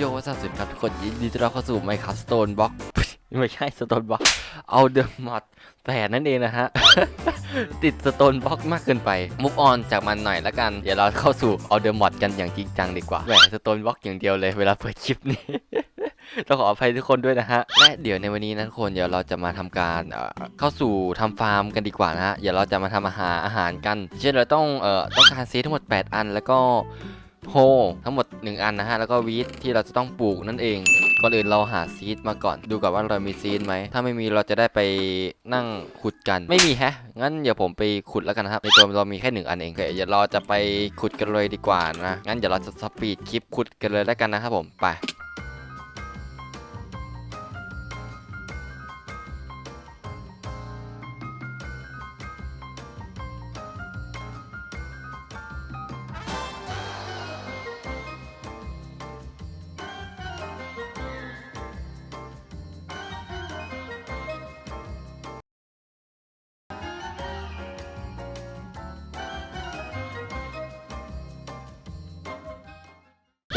โยวัสดีครับทุกคนยินดีต้อนรับเข้าสู่ Minecraft Stone Block ไม่ใช่ Stone Block เอาเดอะมอดแปดนั่นเองนะฮะ ติด Stone Block มากเกินไปมุกออนจากมันหน่อยละกัน เดี๋ยวเราเข้าสู่เอาเดอะมอดกันอย่างจริงจังดีกว่าแหม Stone Block อย่างเดียวเลยเวลาเปิดคลิปนี้ต้องขออภัยทุกคนด้วยนะฮะ และเดี๋ยวในวันนี้นะทุกคนเดี๋ยวเราจะมาทำการเข้าสู่ทำฟาร์มกันดีกว่านะฮะ เดี๋ยวเราจะมาทำอาหารอาหารกัน เช่นเราต้องเอ่อต้องการซีทั้งหมด 8 อันแล้วก็ โฮทั้งหมด 1 อันนะฮะ แล้วก็วีทที่เราจะต้องปลูกนั่นเอง ก่อนอื่นเราหาซีดมาก่อน ดูก่อนว่าเรามีซีดไหม ถ้าไม่มีเราจะได้ไปนั่งขุดกัน ไม่มีแฮะ งั้นเดี๋ยวผมไปขุดแล้วกันนะครับ ในตัวเรามีแค่หนึ่งอันเองเคเดี๋ยวเราจะไปขุดกันเลยดีกว่านะ งั้นเดี๋ยวเราจะสปีดคลิปขุดกันเลยแล้วกันนะครับผม ไป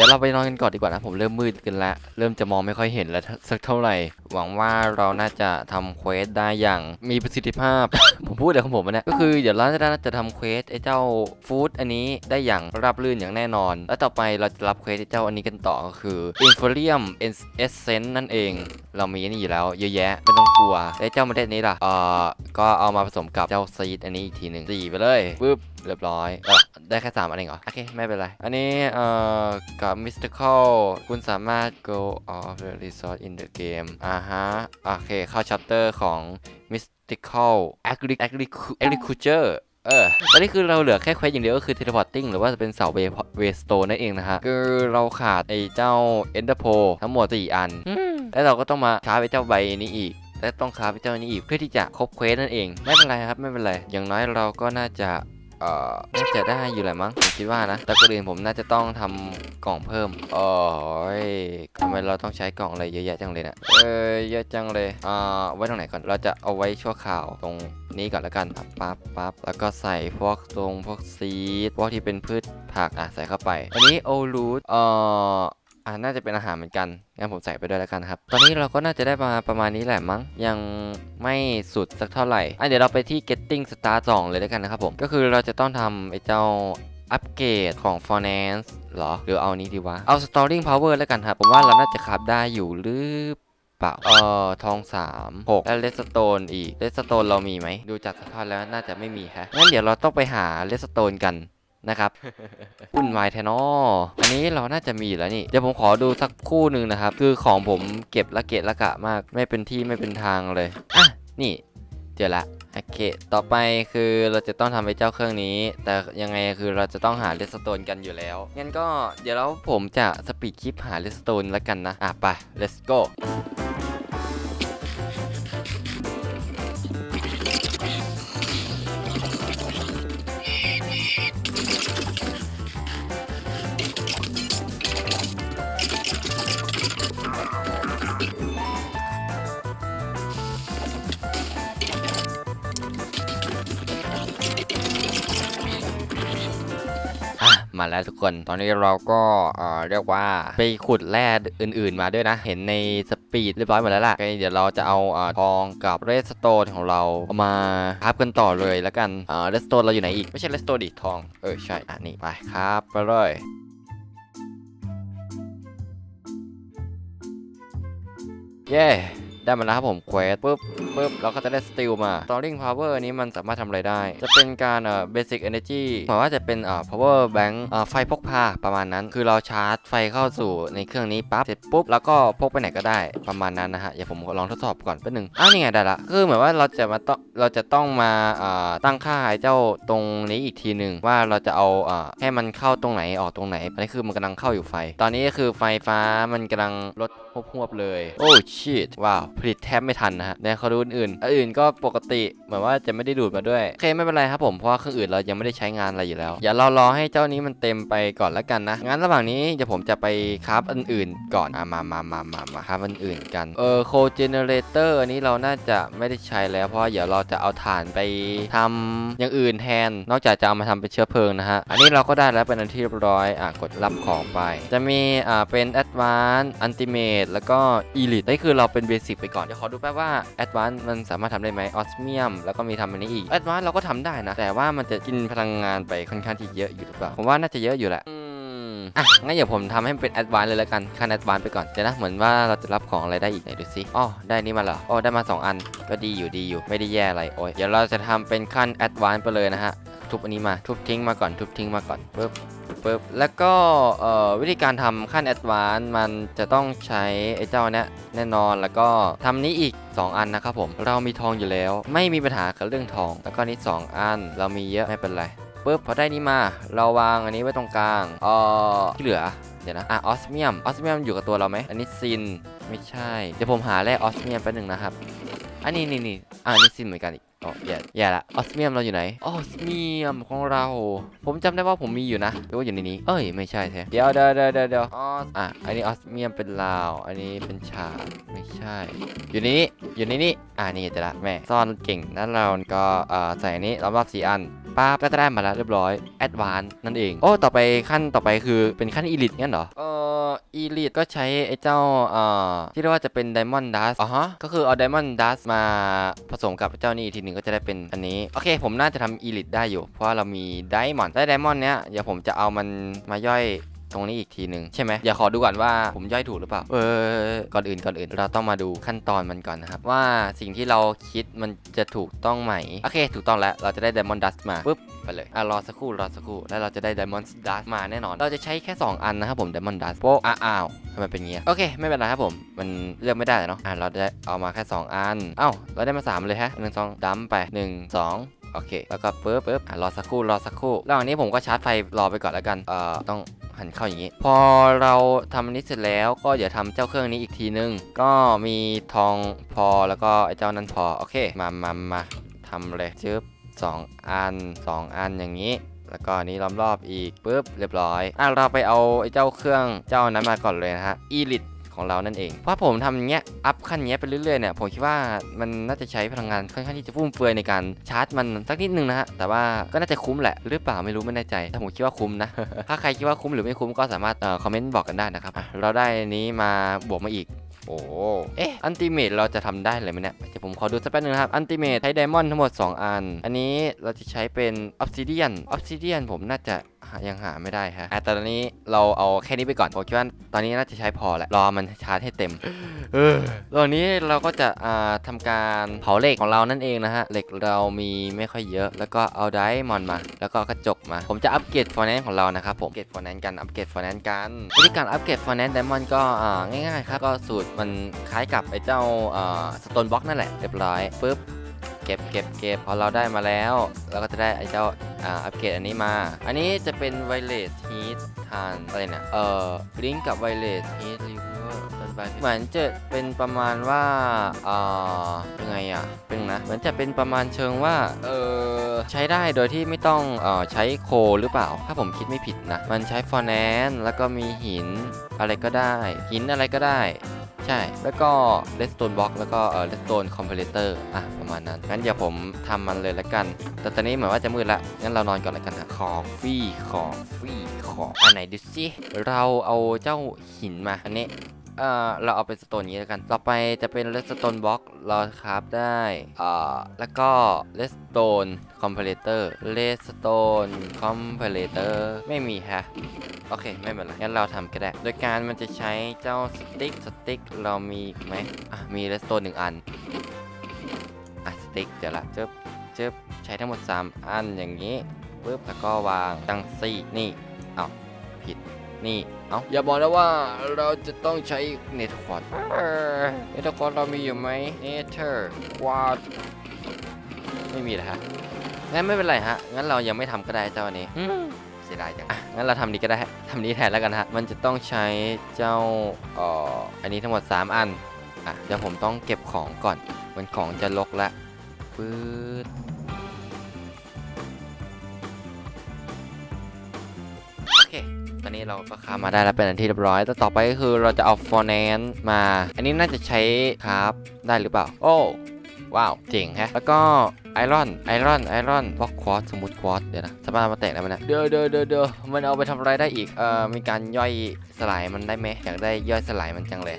ดี๋ยวเราไปนอนกันก่อนดีกว่านะ ผมเริ่มมืดกันแล้ว เริ่มจะมองไม่ค่อยเห็นแล้วสักเท่าไหร่ หวังว่าเราน่าจะทำเควสได้อย่างมีประสิทธิภาพ ผมพูดเดี๋ยวของผมอะเนี่ยก็คือเดี๋ยวเราจะน่าจะทำเควสไอ้เจ้าฟู้ดอันนี้ได้อย่างราบรื่นอย่างแน่นอน แล้วต่อไปเราจะรับเควสไอ้เจ้าอันนี้กันต่อก็คือ Inferium Essence นั่นเอง เรามีนี่อยู่แล้วเยอะแยะไม่ต้องกลัวไอ้เจ้าเมล็ดนี้ล่ะเอ่อก็เอามาผสมกับเจ้าซีดอันนี้อีกทีหนึ่งสี่ไปเลยปึ๊บเรียบร้อยเออได้แค่สามอันเองเหรอ โอเค ไม่เป็นไร อันนี้ เอ่อ กับ Mystical คุณสามารถ go off the resource in the game อ่าฮะ โอเค เข้า chapter ของ Mystical Agri Agri Agriculture เออ ตอนนี้คือเราเหลือแค่เควสอย่างเดียวก็คือ teleporting หรือว่าจะเป็นเสาเวเวสโตนนั่นเองนะฮะ คือเราขาดไอ้เจ้า Ender p o ทั้งหมด 4 อัน แล้วเราก็ต้องมาค้าไปเจ้าใบนี้อีกและต้องค้าไปเจ้านี้อีกเพื่อที่จะครบเควสนั่นเอง ไม่เป็นไรครับ ไม่เป็นไร อย่างน้อยเราก็น่าจะ เอ่อน่าจะได้อยู่แหละมั้งผมคิดว่านะ แต่ก่อนอื่นผมน่าจะต้องทำกล่องเพิ่มโอ้ยทำไมเราต้องใช้กล่องอะไรเยอะแยะจังเลยนะเออเยอะจังเลยอ่าไว้ตรงไหนก่อนเราจะเอาไว้ชั่วคราวตรงนี้ก่อนแล้วกันปั๊บปั๊บแล้วก็ใส่พวกตรงพวกซีดพวกที่เป็นพืชผักอะใส่เข้าไป อันนี้โอรูทเอ่อ อ่าน่าจะเป็นอาหารเหมือนกัน งั้นผมใส่ไปด้วยแล้วกันครับ ตอนนี้เราก็น่าจะได้มาประมาณนี้แหละมั้ง ยังไม่สุดสักเท่าไหร่อะเดี๋ยวเราไปที่ getting star 2 เลยแล้วกันนะครับผม ก็คือเราจะต้องทำไอ้เจ้าอัปเกรดของ finance เหรอ หรือเอานี้ดีวะ เอา storing power แล้วกันครับ ผมว่าเราน่าจะขับได้อยู่หรือเปล่า เอ่อ ทอง 3 6 และเลสโตนอีกเลสโตนเรามีไหม ดูจากสภาพแล้วน่าจะไม่มีฮะ งั้นเดี๋ยวเราต้องไปหาเลสโตนกัน นะครับวุ่นวายแทนออันนี้เราน่าจะมีอยู่แล้วนี่ เดี๋ยวผมขอดูสักคู่หนึ่งนะครับ คือของผมเก็บละเกะละกะมาก ไม่เป็นที่ไม่เป็นทางเลย อะ นี่เจอละโอเค ต่อไปคือเราจะต้องทำไอ้เจ้าเครื่องนี้ แต่ยังไงคือเราจะต้องหาเลสโตนกันอยู่แล้ว งั้นก็เดี๋ยวเราผมจะสปีดคลิปหาเลสโตนแล้วกันนะ อะไป let's go แล้วทุกคน ตอนนี้เราก็เอ่อเรียกว่าไปขุดแร่อื่น ๆ มาด้วยนะ เห็นในสปีดเรียบร้อยหมดแล้วล่ะเดี๋ยวเราจะเอาเอ่อทองกับเรสโตนของเราเอามาครับกันต่อเลยแล้วกันเอ่อเรสโตนเราอยู่ไหนอีก ไม่ใช่เรสโตนดิทอง เออใช่อะนี่ไปครับไปเลยเย้ ได้มาแล้วครับผมเควสปุ๊บปุ๊บเราก็จะได้สติลมา Storing Power อันนี้มันสามารถทำอะไรได้ จะเป็นการเอ่อ Basic Energy หมายว่าจะเป็นเอ่อ Power Bank เอ่อไฟพกพาประมาณนั้น คือเราชาร์จไฟเข้าสู่ในเครื่องนี้ปั๊บเสร็จปุ๊บแล้วก็พกไปไหนก็ได้ประมาณนั้นนะฮะเดี๋ยวผมลองทดสอบก่อนแป๊บนึงอ้าวนี่ไงได้ละคือเหมือนว่าเราจะมาต้องเราจะต้องมาเอ่อตั้งค่าไอ้เจ้าตรงนี้อีกทีหนึ่งว่าเราจะเอาเอ่อให้มันเข้าตรงไหนออกตรงไหนอันนี้คือมันกำลังเข้าอยู่ไฟ ตอนนี้ก็คือไฟฟ้ามันกำลังลดหวบๆเลย โอ้ชิตว้าว ผลิตแทบไม่ทันนะฮะในเขาดูอื่นอันอื่นก็ปกติเหมือนว่าจะไม่ได้ดูดมาด้วยโอเคไม่เป็นไรครับผมเพราะว่าเครื่องอื่นเรายังไม่ได้ใช้งานอะไรอยู่แล้วอย่าเรารอให้เจ้านี้มันเต็มไปก่อนแล้วกันนะงั้นระหว่างนี้เดี๋ยวผมจะไปคราฟอันอื่นก่อนอะมามามามามาคราฟอันอื่นกันเออโคเจเนเรเตอร์อันนี้เราน่าจะไม่ได้ใช้แล้ว เพราะเดี๋ยวเราจะเอาถ่านไปทำอย่างอื่นแทน นอกจากจะเอามาทำเป็นเชื้อเพลิงนะฮะอันนี้เราก็ได้แล้วเป็นอันที่เรียบร้อยอะกดรับของไป จะมีอ่าเป็น Advanced แล้วก็ Elite นี่คือเราเป็นเบสิกไปก่อน เดี๋ยวขอดูแป๊บว่า Advanced มันสามารถทำได้ไหม Osmium แล้วก็มีทำอันนี้อีก Advanced เราก็ทำได้นะ แต่ว่ามันจะกินพลังงานไปค่อนข้างที่เยอะอยู่หรือเปล่าผมว่าน่าจะเยอะอยู่แหละอืมอะ งั้นเดี๋ยวผมทำให้มันเป็น Advanced เลยแล้วกันขั้น Advanced ไปก่อนเดี๋ยวนะ เหมือนว่าเราจะรับของอะไรได้อีกไหนดูสิอ๋อได้นี่มาเหรออ๋อได้มา 2 อัน ก็ดีอยู่ดีอยู่ ไม่ได้แย่อะไร โอ้ย เดี๋ยวเราจะทำเป็นขั้น Advanced ไปเลยนะฮะ ทุบอันนี้มา ทุบทิ้งมาก่อน ทุบทิ้งมาก่อนปึ๊บ ปึ๊บแล้วก็วิธีการทำขั้นแอดวานซ์มันจะต้องใช้ไอ้เจ้าเนี้ยแน่นอนแล้วก็ทำนี้อีก 2 อันนะครับผม เรามีทองอยู่แล้ว ไม่มีปัญหากับเรื่องทอง แล้วก็นี่2อัน เรามีเยอะไม่เป็นไรปึ๊บพอได้นี้มา เราวางอันนี้ไว้ตรงกลางเอ่อที่เหลือเดี๋ยวนะอะออสเมียมออสเมียมอยู่กับตัวเราไหมอันนี้ซินไม่ใช่เดี๋ยวผมหาแร่ออสเมียมแป๊บหนึงนะครับอันนี้นี่นี่อะอันนี้ซินเหมือนกันอีก อ๋อแย่แย่ละออสเมียมเราอยู่ไหนออสเมียมของเรา ผมจำได้ว่าผมมีอยู่นะหรือว่าอยู่ในนี้ เอ้ยไม่ใช่แท้เดี๋ยวเดี๋ยวเดี๋ยวเดี๋ยวเดี๋ออสอะอันนี้ออสเมียมเป็นลาว อันนี้เป็นชาไม่ใช่ อยู่ในนี้อยู่ในนี้อ่านี่จะละแม่ซ่อนเก่งนั้นเราก็เอ่อใส่อันนี้รอบๆสี่อันป้าก็จะได้มาแล้วเรียบร้อยแอดวานนั่นเอง โอ้ต่อไปขั้นต่อไปคือเป็นขั้นอีลิทงั้นเหรอเอออีลิทก็ใช้ไอ้เจ้าเอ่อที่เรียกว่าจะเป็นไดมอนด์ดัสอ๋อฮะก็คือเอาไดมอนด์ดัสมาผสมกับเจ้านี่อีกทีหนึ่งก็จะได้เป็นอันนี้ โอเค ผมน่าจะทำอีลิทได้อยู่ เพราะว่าเรามีไดมอนด์ได้ไดมอนด์เนี้ยเดี๋ยวผมจะเอามันมาย่อย ตรงนี้อีกทีหนึ่งใช่ไหมอย่าขอดูก่อนว่าผมย่อยถูกหรือเปล่า เออ ก่อนอื่นก่อนอื่น เราต้องมาดูขั้นตอนมันก่อนนะครับ ว่าสิ่งที่เราคิดมันจะถูกต้องไหม โอเค ถูกต้องแล้ว เราจะได้ Diamond Dust มาปุ๊บไปเลยอะรอสักครู่รอสักครู่แล้วเราจะได้ Diamond Dust มาแน่นอน เราจะใช้แค่ 2 อันนะครับผม Diamond Dust โป๊ะอะอ้าวทำไมเป็นเงี้ยโอเคไม่เป็นไรครับผม มันเลือกไม่ได้เนาะอะเราได้เอามาแค่ 2 อัน เอ้าเราได้มา 3 เลยฮะหนึ่งสองดัมไปหนึ่งสอง โอเค แล้วก็ปึ๊บปึ๊บอะรอสักครู่รอสักครู่ระหว่างนี้ผมก็ชาร์จไฟรอไปก่อนแล้วกันเอ่อต้องหันเข้าอย่างนี้ พอเราทำอันนี้เสร็จแล้วก็เดี๋ยวทำเจ้าเครื่องนี้อีกทีนึง ก็มีทองพอแล้วก็ไอ้เจ้านั้นพอโอเค มามามาทำเลยจึ๊บสองอันสองอันอย่างนี้แล้วก็นี้ล้อมรอบอีกปุ๊บเรียบร้อย อะเราไปเอาไอ้เจ้าเครื่องเจ้านั้นมาก่อนเลยนะฮะอีลิท ของเรานั่นเองเพราะผมทำอย่างเงี้ยอัพขั้นเงี้ยไปเรื่อยๆเนี่ยผมคิดว่ามันน่าจะใช้พลังงานค่อนข้างที่จะฟุ่มเฟือยในการชาร์จมันสักนิดนึงนะฮะแต่ว่าก็น่าจะคุ้มแหละหรือเปล่าไม่รู้ไม่แน่ใจแต่ผมคิดว่าคุ้มนะ ถ้าใครคิดว่าคุ้มหรือไม่คุ้มก็สามารถคอมเมนต์บอกกันได้นะครับเราได้นี้มาบวกมาอีกโอ้ เอ๊ะ อันติเมตเราจะทำได้เลยไหมเนี่ยเดี๋ยวผมขอดูสักแป๊บนึงนะครับ อันติเมตใช้ไดมอนด์ทั้งหมด 2 อัน อันนี้เราจะใช้เป็นออ s ซิเดียนออ s ซิเดียนผมน่าจะ ยังหาไม่ได้ฮะอะแต่ตอนนี้เราเอาแค่นี้ไปก่อนผมคิดว่าตอนนี้น่าจะใช้พอแหละรอมันชาร์จให้เต็มเออตอนนี้เราก็จะอ่าทำการเผาเหล็กของเรานั่นเองนะฮะเหล็กเรามีไม่ค่อยเยอะ แล้วก็เอาไดมอนมา แล้วก็กระจกมา ผมจะอัปเกรดฟอร์แนนของเรานะครับผมอัปเกรดฟอร์แนนกันอัปเกรดฟอร์แนนกันวิธีการอัปเกรดฟอร์แนนไดมอนก็อ่าง่ายๆครับก็สูตรมันคล้ายกับไอ้เจ้าอ่าสโตนบล็อกนั่นแหละเรียบร้อยปุ๊บเก็บเก็บเก็บพอเราได้มาแล้วเราก็จะได้ไอ้เจ้า อ่าอัปเกรดอันนี้มา อันนี้จะเป็นไวเลสฮีททานอะไรเนี่ยเอ่อลิงก์กับไวเลสฮีทรีเวอร์เหมือนจะเป็นประมาณว่าอ่ายังไงอะเป็นนะเหมือนจะเป็นประมาณเชิงว่าเออใช้ได้โดยที่ไม่ต้องเอ่อใช้โคหรือเปล่า ถ้าผมคิดไม่ผิดนะ มันใช้ฟอร์แนนแล้วก็มีหินอะไรก็ได้ หินอะไรก็ได้ ช่ แล้วก็ redstone block แล้วก็เอ่อ redstone compilator อะ ประมาณนั้น งั้นเดี๋ยวผมทำมันเลยละกัน แต่ตอนนี้เหมือนว่าจะมืดละ งั้นเรานอนก่อนละกันนะขอฟี่ขอฟี่ขออันไหนดูสิ เราเอาเจ้าหินมา อันนี้ เอ่อเราเอาเป็นสโตนนี้แล้วกัน ต่อไปจะเป็น redstone block เราคราฟได้เอ่อแล้วก็ redstone comparator redstone comparator ไม่มีฮะโอเค ไม่เป็นไรงั้นเราทำก็ได้ โดยการมันจะใช้เจ้าสติ๊กสติ๊กเรามีไหมอะมีเลสโตนหนึ่งอันอะสติ๊กเดี๋ยวละเจิบเจิบใช้ทั้งหมด 3 อันอย่างนี้ปึ๊บแล้วก็วางจังซี่นี่เอ้าผิด นี่ เอ้าอย่าบอกนะว่าเราจะต้องใช้เนทควอดเนทควอดเรามีอยู่ไหมเนเธอร์ควอดไม่มีเลยฮะ งั้นไม่เป็นไรฮะ งั้นเรายังไม่ทำก็ได้เจ้าอันนี้เสียดายจังอะงั้นเราทำนี้ก็ได้ฮะทำนี้แทนแล้วกันฮะ มันจะต้องใช้เจ้าเอ่ออันนี้ทั้งหมด 3 อัน อะ เดี๋ยวผมต้องเก็บของก่อน มันของจะลกละปื๊ด ตอนนี้เราก็คามาได้แล้วเป็นอันที่เรียบร้อยแต่ต่อไปก็คือเราจะเอาฟอร์แนนมา อันนี้น่าจะใช้คราฟได้หรือเปล่า โอ้ว้าวเจ๋งฮะ แล้วก็ไอรอน ไอรอน ไอรอนบล็อกควอตสมุดควอตเดี๋ยวนะสามารถมาแตกได้ไหมนะเดี๋ยวเดี๋ยวเดี๋ยวเดี๋ยวมันเอาไปทำอะไรได้อีก เอ่อ มีการย่อยสลายมันได้ไหมอยากได้ย่อยสลายมันจังเลย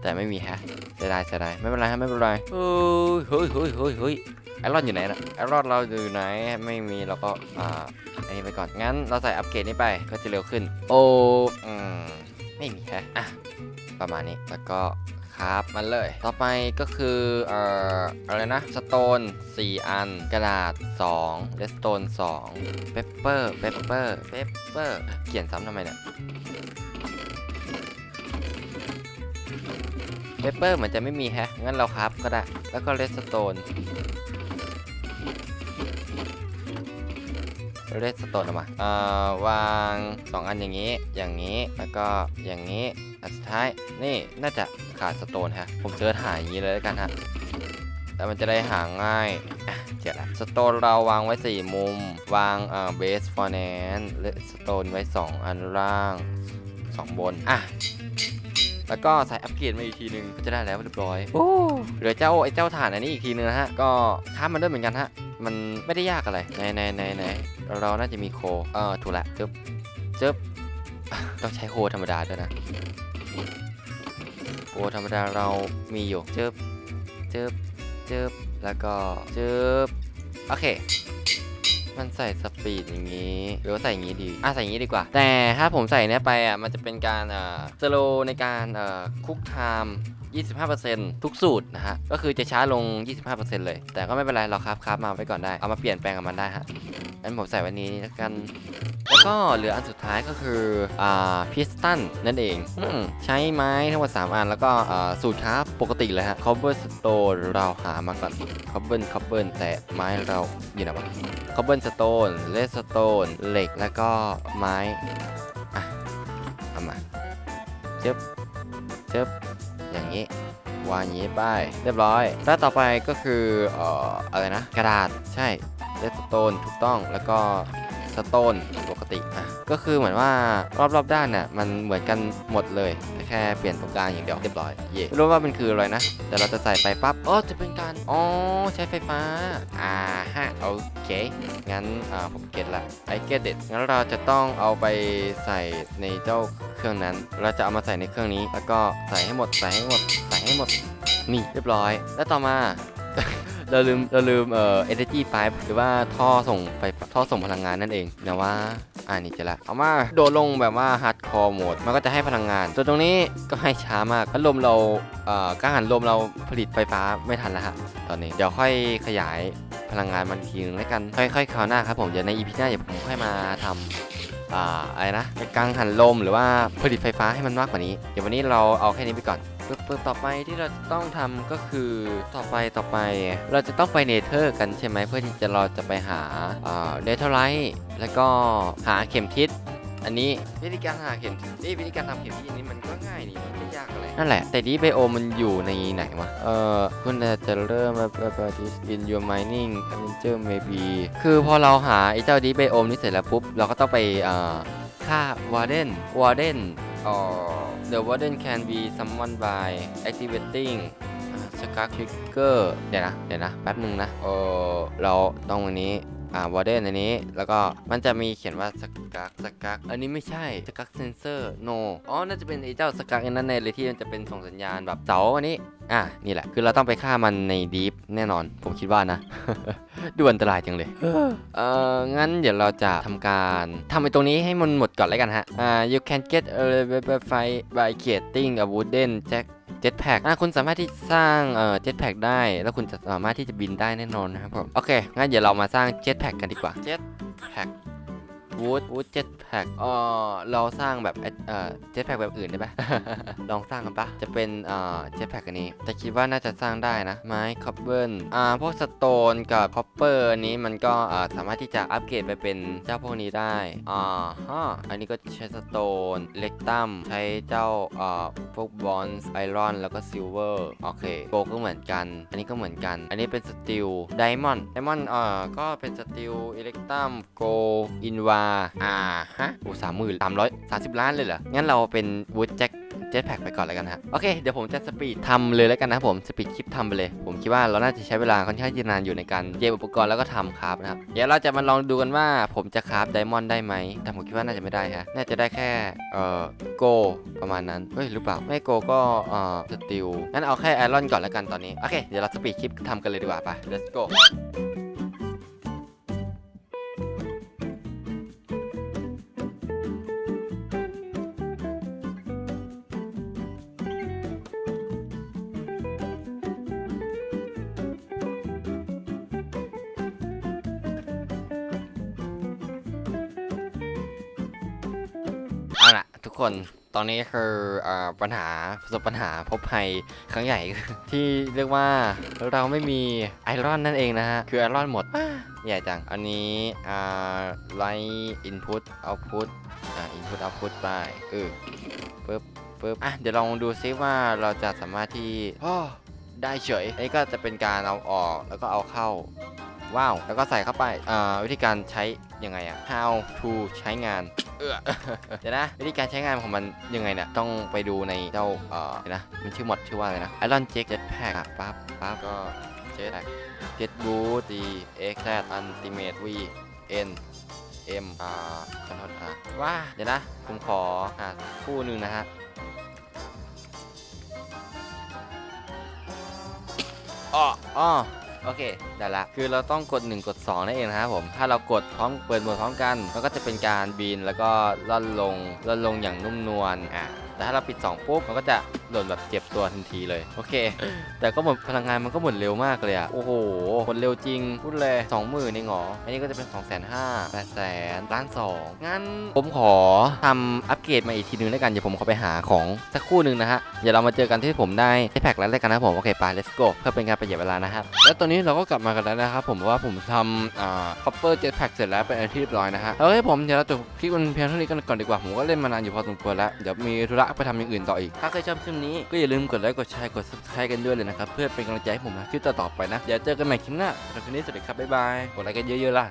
แต่ไม่มีฮะเสียดายเสียดายไม่เป็นไรฮะ ไม่เป็นไรเฮ้ยเฮ้ยเฮ้ยเฮ้ย ไอรอนอยู่ไหนนะไอรอนเราอยู่ไหนไม่มีเราก็อ่าอันนี้ไปก่อนงั้นเราใส่อัปเกรดนี้ไปก็จะเร็วขึ้น โออืมไม่มีแฮะอะประมาณนี้แล้วก็ครับมันเลย ต่อไปก็คือเอ่ออะไรนะสโตน4 อัน กระดาษ2เลสโตน2เปปเปอร์เปปเปอร์เปปเปอร์เขียนซ้ำทำไมเนี่ยเปปเปอร์เหมือนจะไม่มีแฮะงั้นเราครับก็ได้ แล้วก็เลสโตน เลสโตนออกมาเอ่อวาง 2 อันอย่างนี้ อย่างนี้ แล้วก็อย่างนี้ อันสุดท้าย นี่น่าจะขาดสโตนฮะ ผมเสิร์ชหาอย่างนี้เลยแล้วกันฮะ แล้วมันจะได้หาง่ายอะเจอละสโตนเราวางไว้ 4 มุม วางเอ่อเบสฟอร์แนนและสโตนไว้ 2 อันล่าง 2 บน อะแล้วก็ใส่อัปเกรดมาอีกทีหนึงก็จะได้แล้วเรียบร้อย โอ้เหลือเจ้าไอ้เจ้าฐานอันนี้อีกทีนึงนะฮะ ก็ค้ามันด้วยเหมือนกันฮะ มันไม่ได้ยากอะไรไหนไหนไหนไหนเราน่าจะมีโคเออถูกละจึ๊บจึ๊บต้องใช้โคธรรมดาด้วยนะโคธรรมดาเรามีอยู่จึ๊บจึ๊บจึ๊บแล้วก็จึ๊บโอเคมันใส่สปีดอย่างนี้หรือว่าใส่อย่างนี้ดีอะใส่อย่างนี้ดีกว่า แต่ถ้าผมใส่เนี้ยไปอะมันจะเป็นการเอ่อสโลในการเอ่อคุกไทม์ 25%ทุกสูตรนะฮะ ก็คือจะช้าลง 25%เลย แต่ก็ไม่เป็นไรเราครับครับมาไว้ก่อนได้ เอามาเปลี่ยนแปลงกับมันได้ฮะงั้นผมใส่วันนี้แล้วกัน แล้วก็เหลืออันสุดท้ายก็คือ อ่า พิสตันนั่นเองอใช้ไม้ทั้งหมด3อัน แล้วก็อ่าสูตรครับปกติเลยฮะ cobble stone เราหามาก่อน cobble cobble แต่ไม้เราอยู่ไหนวะ cobble stone redstone เหล็กแล้วก็ไม้ อะเอามาเจ็บเจ็บ อย่างนี้วางอย่างนี้ไปเรียบร้อย แล้วต่อไปก็คือเอ่ออะไรนะ กระดาษใช่เลสโตนถูกต้องแล้วก็ สโตนปกติอะก็คือเหมือนว่ารอบๆด้านน่ะมันเหมือนกันหมดเลยแต่แค่เปลี่ยนตรงกลางอย่างเดียวเรียบร้อยเย่ไม่รู้ว่ามันคืออะไรนะ แต่เราจะใส่ไปปั๊บอ๋อจะเป็นการอ๋อใช้ไฟฟ้าอ่าฮะโอเคงั้นอ่าผมเก็ตละ I get it งั้นเราจะต้องเอาไปใส่ในเจ้าเครื่องนั้น เราจะเอามาใส่ในเครื่องนี้ แล้วก็ใส่ให้หมดใส่ให้หมดใส่ให้หมดนี่เรียบร้อย แล้วต่อมา เราลืมเราลืมเอ่อ energy pipe หรือว่าท่อส่งไปท่อส่งพลังงานนั่นเองนะว่าอ่านี่จะละเอามาโดดลงแบบว่า hard core mode มันก็จะให้พลังงานส่วนตรงนี้ก็ให้ช้ามากพัดลมเราเอ่อกังหันลมเราผลิตไฟฟ้าไม่ทันแล้วฮะตอนนี้เดี๋ยวค่อยขยายพลังงานมันอีกทีนึงแล้วกันค่อยๆคราวหน้าครับผมเดี๋ยวใน EP หน้าเดี๋ยวผมค่อยมาทำอ่าอะไรนะกังหันลมหรือว่าผลิตไฟฟ้าให้มันมากกว่านี้ เดี๋ยววันนี้เราเอาแค่นี้ไปก่อน ปึ๊บปึ๊บต่อไปที่เราจะต้องทำก็คือต่อไปต่อไป เราจะต้องไปเนเธอร์กันใช่ไหมเพื่อที่จะเราจะไปหาเนเธอร์ไลท์แล้วก็หาเข็มทิศอันนี้วิธีการหาเข็มทิศเอ้ยวิธีการทำเข็มทิศอันนี้มันก็ง่ายดีมันไม่ยากอะไรนั่นแหละ แต่ดีไบโอมันอยู่ในไหนวะเออคุณจะเริ่มมาปฏิบิน your mining adventure maybe คือพอเราหาไอ้เจ้าดีไบโอมนี้เสร็จแล้วปุ๊บ เราก็ต้องไปอ่าฆ่าวาร์เดนวาร์เดนอ๋อ the warden can be summoned by activating สกักทริกเกอร์เดี๋ยวนะ เดี๋ยวนะ แป๊บหนึ่งนะ เออเราต้องวันนี้ อ่าวอร์เดนอันนี้ แล้วก็มันจะมีเขียนว่าสกักสกักอันนี้ไม่ใช่สกักเซนเซอร์โนอ๋อน่าจะเป็นไอ้เจ้าสกักอันนั้นในเลยที่มันจะเป็นส่งสัญญาณแบบเสาอันนี้อะนี่แหละ คือเราต้องไปฆ่ามันในดีฟแน่นอน ผมคิดว่านะ ดูอันตรายจังเลย เอ่องั้นเดี๋ยวเราจะทำการทำไอ้ตรงนี้ให้มันหมดก่อนแล้วกันฮะอ่า you can get a level fight by creating a wooden jack เจ็ตแพ็กคุณสามารถที่สร้างเอ่อเจ็ตแพ็กได้ แล้วคุณจะสามารถที่จะบินได้แน่นอนนะครับผม โอเค งั้นเดี๋ยวเรามาสร้างเจ็ตแพ็กกันดีกว่า เจ็ตแพ็ก วูดวูดเจ็ตแพ็กเออเราสร้างแบบเอ่อเจ็ตแพ็กแบบอื่นได้ไหมลองสร้างกันปะจะเป็นเอ่อเจ็ตแพ็กอันนี้ แต่คิดว่าน่าจะสร้างได้นะ ไม้คอปเปิลอ่าพวกสโตนกับคอปเปอร์นี้มันก็อ่าสามารถที่จะอัปเกรดไปเป็นเจ้าพวกนี้ได้อ่าฮะอันนี้ก็ใช้สโตนเล็กตัมใช้เจ้าอ่าพวกบอนส์ไอรอนแล้วก็ซิลเวอร์โอเคโกก็เหมือนกัน อันนี้ก็เหมือนกัน อันนี้เป็นสตีลไดมอนด์ไดมอนด์อ่าก็เป็นสตีลอิเล็กตัมโกอินวาอ่าฮะโอ้สามหมื่นสามร้อยสามสิบล้านเลยเหรอ งั้นเราเป็นวูดแจ็คเจ็ตแพ็กไปก่อนแล้วกันฮะโอเค เดี๋ยวผมจะสปีดทำเลยแล้วกันนะครับผม สปีดคลิปทำไปเลย ผมคิดว่าเราน่าจะใช้เวลาค่อนข้างนานอยู่ในการเตรียมอุปกรณ์แล้วก็ทำครับนะครับ เดี๋ยวเราจะมาลองดูกันว่าผมจะคราฟไดมอนด์ได้ไหม แต่ผมคิดว่าน่าจะไม่ได้ฮะ น่าจะได้แค่ เอ่อ โก ประมาณนั้น เฮ้ย หรือเปล่า ไม่โกก็ เอ่อ สติล งั้นเอาแค่ไอรอนก่อนแล้วกันตอนนี้ โอเค เดี๋ยวเราสปีดคลิปทำกันเลยดีกว่าไป let's go อนนี้คือปัญหาประสบปัญหาพบภัยครั้งใหญ่ที่เรียกว่าเราไม่มีไอรอนนั่นเองนะฮะ คือไอรอนหมดอ่าใหญ่จัง อันนี้อ่าไลท์อินพุตเอาพุตอ่าอินพุตเอาพุตไปเออปึ๊บปึ๊บอะเดี๋ยวลองดูซิว่าเราจะสามารถที่ได้เฉยอันนี้ก็จะเป็นการเอาออกแล้วก็เอาเข้า ว้าว แล้วก็ใส่เข้าไปอ่าวิธีการใช้ยังไงอะ how to ใช้งานเออเดี๋ยวนะ วิธีการใช้งานของมันยังไงเนี่ยต้องไปดูในเจ้าเอ่อเดี๋ยนะมันชื่อมดชื่อว่าอะไรนะ Iron Jet Jetpack อะปั๊บปั๊บก็ Jetpack Jet Boost D X Z Ultimate V N M R ขอโทษอะว้าเดี๋ยวนะ ผมขอหาคู่หนึ่งนะฮะอ้ออ้อ โอเค ได้ละ คือเราต้องกด 1 กด 2 นั่นเองนะครับผม ถ้าเรากดพร้อมเปิดหมดพร้อมกัน มันก็จะเป็นการบินแล้วก็ล่อนลงล่อนลงอย่างนุ่มนวล อ่า แต่ถ้าเราปิด 2 ปุ๊บมันก็จะหล่นแบบเจ็บตัวทันทีเลย โอเค แต่ก็หมดพลังงานมันก็หมดเร็วมากเลยอะโอ้โหหมดเร็วจริง พูดเลยสองหมื่นเองเหรออันนี้ก็จะเป็น2องแสนห้าแปดแสนล้านสองงั้นผมขอทำอัปเกรดมาอีกทีนึงแล้วกัน เดี๋ยวผมขอไปหาของสักครู่หนึ่งนะฮะ เดี๋ยวเรามาเจอกันที่ผมได้ได้แพ็คแล้วแล้วกันนะครับผม โอเคไป let's go เพื่อเป็นการประหยัดเวลานะครับ แล้วตอนนี้เราก็กลับมากันแล้วนะครับผมเพราะว่าผมทำอ่า copper jetpack เสร็จแล้วเป็นที่เรียบร้อยนะฮะ โอเคผมเดี๋ยวเราจบคลิปกันเพียงเท่านี้กันก่อนดีกว่า ผมก็เล่นมานานอยู่พอสมควรแล้ว เดี๋ยวมีธุระไปทำอย่างอื่นต่ออีก ถ้าใครชอบคลิปนี้ก็อย่าลืมกดไลค์ กดแชร์ กด subscribe กันด้วยเลยนะครับ เพื่อเป็นกำลังใจให้ผมนะคลิปต่อๆไปนะ เดี๋ยวเจอกันใหม่คลิปหน้าสำหรับคลิปนี้สวัสดีครับ บ๊ายบาย กดไลค์กันเยอะๆล่ะ